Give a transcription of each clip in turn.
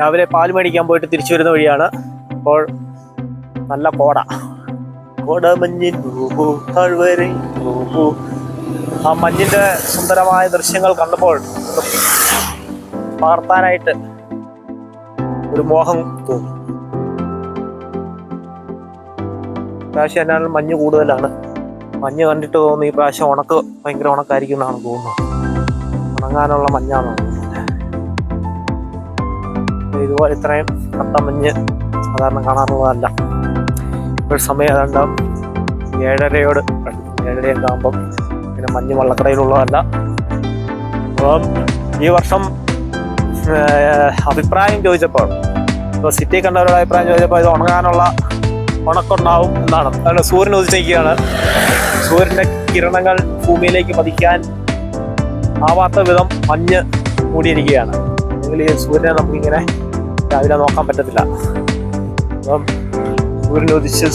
രാവിലെ പാൽ മേടിക്കാൻ പോയിട്ട് തിരിച്ചു വരുന്ന വഴിയാണ്. അപ്പോൾ നല്ല കോട. കോട മഞ്ഞിൻ ആ മഞ്ഞിന്റെ സുന്ദരമായ ദൃശ്യങ്ങൾ കണ്ടപ്പോൾ പാർത്താനായിട്ട് ഒരു മോഹം തോന്നി. പ്രാവശ്യം എന്നാലും മഞ്ഞ് കൂടുതലാണ്. മഞ്ഞ് കണ്ടിട്ട് തോന്നുന്നു ഈ പ്രാവശ്യം ഉണക്ക് ഭയങ്കര ഉണക്കായിരിക്കും എന്നാണ് തോന്നുന്നത്. ഉണങ്ങാനുള്ള മഞ്ഞാണ് ഇതുപോലെ ഇത്രയും കട്ട മഞ്ഞ് സാധാരണ കാണാറുള്ളതല്ല. ഒരു സമയം ഏതാണ്ട് ഏഴരയോട് ഏഴരയൊക്കെ പിന്നെ മഞ്ഞ് വള്ളക്കടയിലുള്ളതല്ല. അപ്പം ഈ വർഷം അഭിപ്രായം ചോദിച്ചപ്പോൾ ഇപ്പോൾ സിറ്റി കണ്ടവരുടെ അഭിപ്രായം ചോദിച്ചപ്പോൾ ഇത് ഉണങ്ങാനുള്ള ഉണക്കുണ്ടാവും എന്നാണ്. അതുകൊണ്ട് സൂര്യൻ ഉദിച്ചിരിക്കുകയാണ്. സൂര്യന്റെ കിരണങ്ങൾ ഭൂമിയിലേക്ക് പതിക്കാൻ ആവാത്ത വിധം മഞ്ഞ് കൂടിയിരിക്കുകയാണ് അല്ലെങ്കിൽ ഈ സൂര്യനെ നമുക്കിങ്ങനെ രാവിലെ നോക്കാൻ പറ്റത്തില്ല. അപ്പം സൂര്യൻ ഉദിച്ച്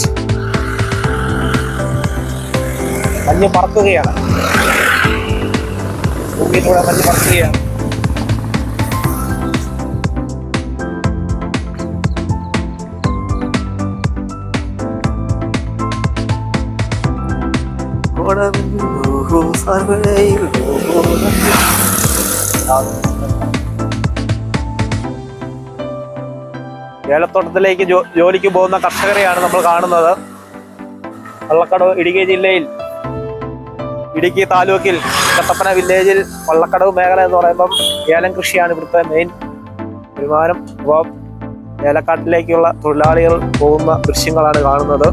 മഞ്ഞ് പറക്കുകയാണ്. ഭൂമിയിലൂടെ മഞ്ഞ് പറക്കുകയാണ്. ഏലത്തോട്ടത്തിലേക്ക് ജോലിക്ക് പോകുന്ന കർഷകരെയാണ് നമ്മൾ കാണുന്നത്. വള്ളക്കടവ് ഇടുക്കി ജില്ലയിൽ ഇടുക്കി താലൂക്കിൽ കട്ടപ്പന വില്ലേജിൽ വള്ളക്കടവ് മേഖല എന്ന് പറയുമ്പം ഏലം കൃഷിയാണ് ഇവിടുത്തെ മെയിൻ വരുമാനം. അപ്പോൾ ഏലക്കാട്ടിലേക്കുള്ള തൊഴിലാളികൾ പോകുന്ന ദൃശ്യങ്ങളാണ് കാണുന്നത്.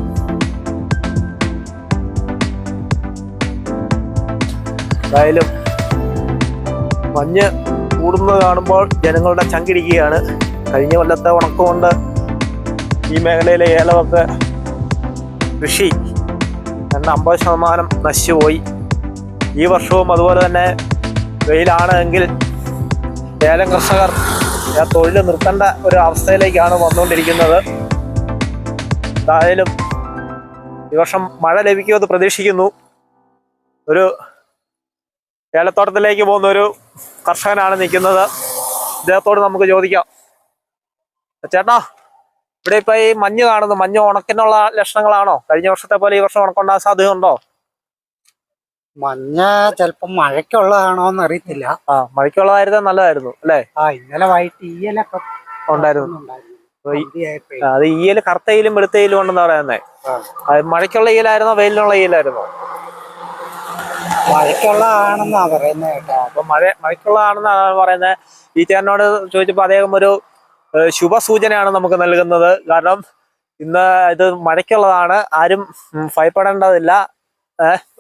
എന്തായാലും മഞ്ഞ് കൂടുന്നത് കാണുമ്പോൾ ജനങ്ങളുടെ ചങ്കിടിക്കുകയാണ്. കഴിഞ്ഞ കൊല്ലത്തെ ഉണക്കുകൊണ്ട് ഈ മേഖലയിലെ ഏലമൊക്കെ കൃഷി രണ്ട് അമ്പത് ശതമാനം നശിച്ചുപോയി. ഈ വർഷവും അതുപോലെ തന്നെ വെയിലാണ് എങ്കിൽ ഏലം കർഷകർ തൊഴിൽ നിർത്തേണ്ട ഒരു അവസ്ഥയിലേക്കാണ് വന്നുകൊണ്ടിരിക്കുന്നത്. എന്തായാലും ഈ വർഷം മഴ ലഭിക്കുമെന്ന് പ്രതീക്ഷിക്കുന്നു. ഒരു ഏലത്തോട്ടത്തിലേക്ക് പോകുന്ന ഒരു കർഷകനാണ് നിൽക്കുന്നത്. അദ്ദേഹത്തോട് നമുക്ക് ചോദിക്കാം. ചേട്ടാ ഇവിടെ ഇപ്പൊ ഈ മഞ്ഞ് കാണുന്നു. മഞ്ഞ് ഉണക്കിനുള്ള ലക്ഷണങ്ങളാണോ? കഴിഞ്ഞ വർഷത്തെ പോലെ ഈ വർഷം ഉണക്കുണ്ടാകാൻ സാധ്യതയുണ്ടോ? മഞ്ഞ ചെലപ്പോ മഴയ്ക്കുള്ളതാണോന്ന് അറിയത്തില്ല. ആ മഴയ്ക്കുള്ളതായിരുന്നു നല്ലതായിരുന്നു അല്ലേ? ആ ഇന്നലെ വൈകിട്ട് ഈയലൊക്കെ ഉണ്ടായിരുന്നു. അത് ഈയൽ കറുത്തയിലും വെളുത്തയിലും ഉണ്ടെന്ന് പറയുന്നേ. ആ. മഴയ്ക്കുള്ള ഈലായിരുന്നോ വെയിലിനുള്ള ഈലായിരുന്നോ മഴയ്ക്കുള്ളതാണെന്നാ പറയുന്നത് കേട്ടോ. അപ്പൊ മഴ മഴയ്ക്കുള്ളതാണെന്നാണ് പറയുന്നത് ഈ ചേട്ടനോട് ചോദിച്ചപ്പോ അദ്ദേഹം ഒരു ശുഭസൂചനയാണ് നമുക്ക് നൽകുന്നത്. കാരണം ഇന്ന് ഇത് മഴയ്ക്കുള്ളതാണ്. ആരും ഭയപ്പെടേണ്ടതില്ല.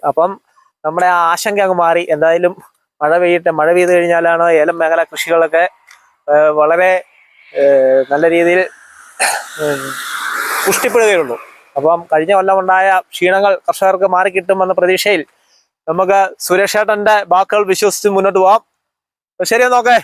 അപ്പം നമ്മുടെ ആ ആശങ്ക അങ്ങ് മാറി. എന്തായാലും മഴ പെയ്യട്ടെ. മഴ പെയ്തു കഴിഞ്ഞാലാണ് ഏലം മേഖല കൃഷികളൊക്കെ വളരെ നല്ല രീതിയിൽ പുഷ്ടിപ്പെടുകയുള്ളൂ. അപ്പം കഴിഞ്ഞ കൊല്ലം ഉണ്ടായ ക്ഷീണങ്ങൾ കർഷകർക്ക് മാറിക്കിട്ടുമെന്ന പ്രതീക്ഷയിൽ നമുക്ക് സുരേഷ് ഏട്ടന്റെ വാക്കുകൾ വിശ്വസിച്ച് മുന്നോട്ട് പോവാം. ശരി നോക്കേ